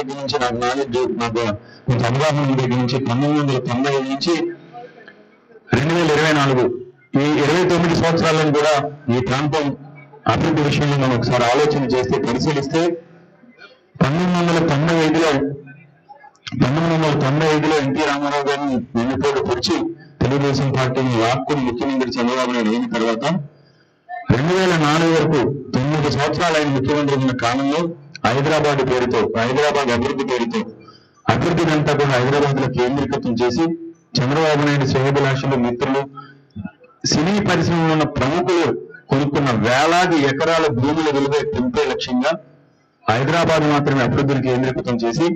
దగ్గర నుంచి నాకు నాలెడ్జ్ నాకు కొంత అవగాహన దగ్గర నుంచి పంతొమ్మిది వందల తొంభై ఐదు నుంచి రెండు వేల ఇరవై నాలుగు. ఈ ఇరవై తొమ్మిది సంవత్సరాలను కూడా ఈ ప్రాంతం అభివృద్ధి విషయంలో మనం ఒకసారి ఆలోచన చేస్తే పరిశీలిస్తే పంతొమ్మిది వందల తొంభై ఐదులో పంతొమ్మిది వందల తొంభై ఐదులో ఎన్టీ రామారావు గారిని వెన్నుపోటు పొడిచి తెలుగుదేశం పార్టీని లాక్కుని ముఖ్యమంత్రి చంద్రబాబు నాయుడు అయిన తర్వాత రెండు వేల నాలుగు వరకు తొమ్మిది సంవత్సరాలు ఆయన ముఖ్యమంత్రి ఉన్న కాలంలో హైదరాబాద్ పేరుతో హైదరాబాద్ అభివృద్ధి పేరుతో అభివృద్ధిని అంతా కూడా హైదరాబాద్లో కేంద్రీకృతం చేసి చంద్రబాబు నాయుడు శ్రేయభిలాషులు మిత్రులు సినీ పరిశ్రమలో ఉన్న ప్రముఖులు కొనుక్కున్న వేలాది ఎకరాల భూముల విలువ పెంపే లక్ష్యంగా హైదరాబాద్ మాత్రమే అభివృద్ధిని కేంద్రీకృతం చేసి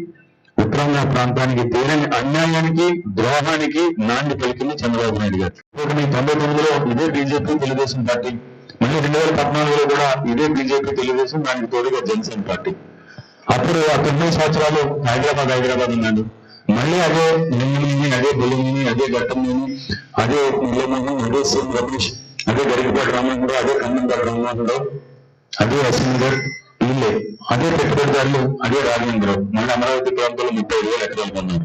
ఉత్తరాంధ్ర ప్రాంతానికి తీరని అన్యాయానికి ద్రోహానికి నాంది పలికింది చంద్రబాబు నాయుడు గారు. తొంభై తొమ్మిదిలో ఇదే బీజేపీ తెలుగుదేశం పార్టీ మళ్ళీ రెండు వేల పద్నాలుగులో కూడా ఇదే బీజేపీ తెలుగుదేశం దానికి తోడుగా జనసేన పార్టీ. అప్పుడు ఆ తొమ్మిది సంవత్సరాలు హైదరాబాద్ హైదరాబాద్ ఉన్నాడు మళ్ళీ అదే నిమ్మని అదే బొలిమిని అదే ఘట్టంలోని అదే నిలమని అదే సీఎం రమేష్ అదే గరికపాటి రామచంద్ర అదే కన్నంగారు రామమోహన్ అదే అసెంబ్లీ వీళ్ళే. అదే పెట్టుబడిదారులు అదే రాఘవేంద్రరావు మళ్ళీ అమరావతి ప్రాంతంలో ముప్పై ఐదు వేల ఎకరాలు కొన్నారు.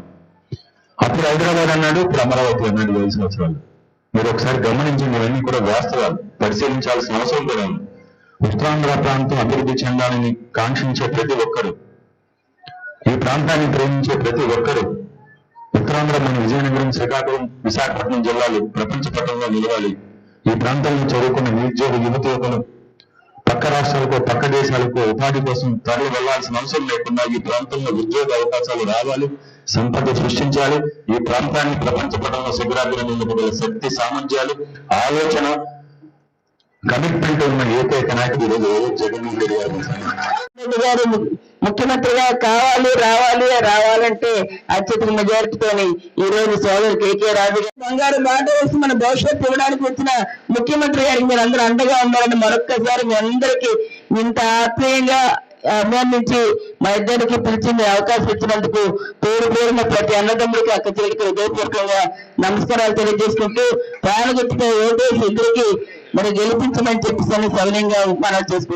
అప్పుడు హైదరాబాద్ అన్నాడు ఇప్పుడు అమరావతి అన్నాడు ఐదు సంవత్సరాలు. మీరు ఒకసారి గమనించండి ఇవన్నీ కూడా వాస్తవాలు పరిశీలించాల్సిన అవసరం కూడా ఉంది. ఉత్తరాంధ్ర ప్రాంతం అభివృద్ధి చెందాలని కాంక్షించే ప్రతి ఒక్కరు ఈ ప్రాంతాన్ని ప్రేమించే ప్రతి ఒక్కరు ఉత్తరాంధ్ర మన విజయనగరం శ్రీకాకుళం విశాఖపట్నం జిల్లాలు ప్రపంచ పట్టణంలో నిలవాలి. ఈ ప్రాంతంలో చదువుకున్న నిరుద్యోగ యువత యువకులు పక్క రాష్ట్రాలకు పక్క దేశాలకు ఉపాధి కోసం తరలి వెళ్ళాల్సిన అవసరం లేకుండా ఈ ప్రాంతంలో ఉద్యోగ అవకాశాలు రావాలి. సంపద సృష్టించాలి. ఈ ప్రాంతాన్ని ప్రపంచ పటంలో శిఖరాగ్రం శక్తి సామర్థ్యాలు ఆలోచన కమిట్మెంట్ ఉన్న ఏకైక నాయకుడు ఈరోజు జగన్మోహన్ రెడ్డి గారు. గారు ముఖ్యమంత్రిగా కావాలి రావాలి రావాలంటే అత్యధిక మెజారిటీతోని ఈ రోజు సోదరు కేకే రాజు బంగారు బాట వేసి మన భవిష్యత్తు ఇవ్వడానికి వచ్చిన ముఖ్యమంత్రి గారికి మీరు అందరూ అండగా ఉండాలని మరొక్కసారి మీ అందరికీ ఇంత ఆత్మీయంగా అభినందించి మా ఇద్దరికి పిలిచి మీ అవకాశం ఇచ్చినందుకు పేరు పేరున ప్రతి అన్నదమ్ముడికి అక్క చెల్లికి హృదయపూర్వకంగా నమస్కారాలు తెలియజేసుకుంటూ ప్రాణ గుర్తుపై ఓటేసి ఇద్దరికి మరి గెలిపించమని చెప్పి సవినయంగా ఉపమానాలు చేసుకుంటాం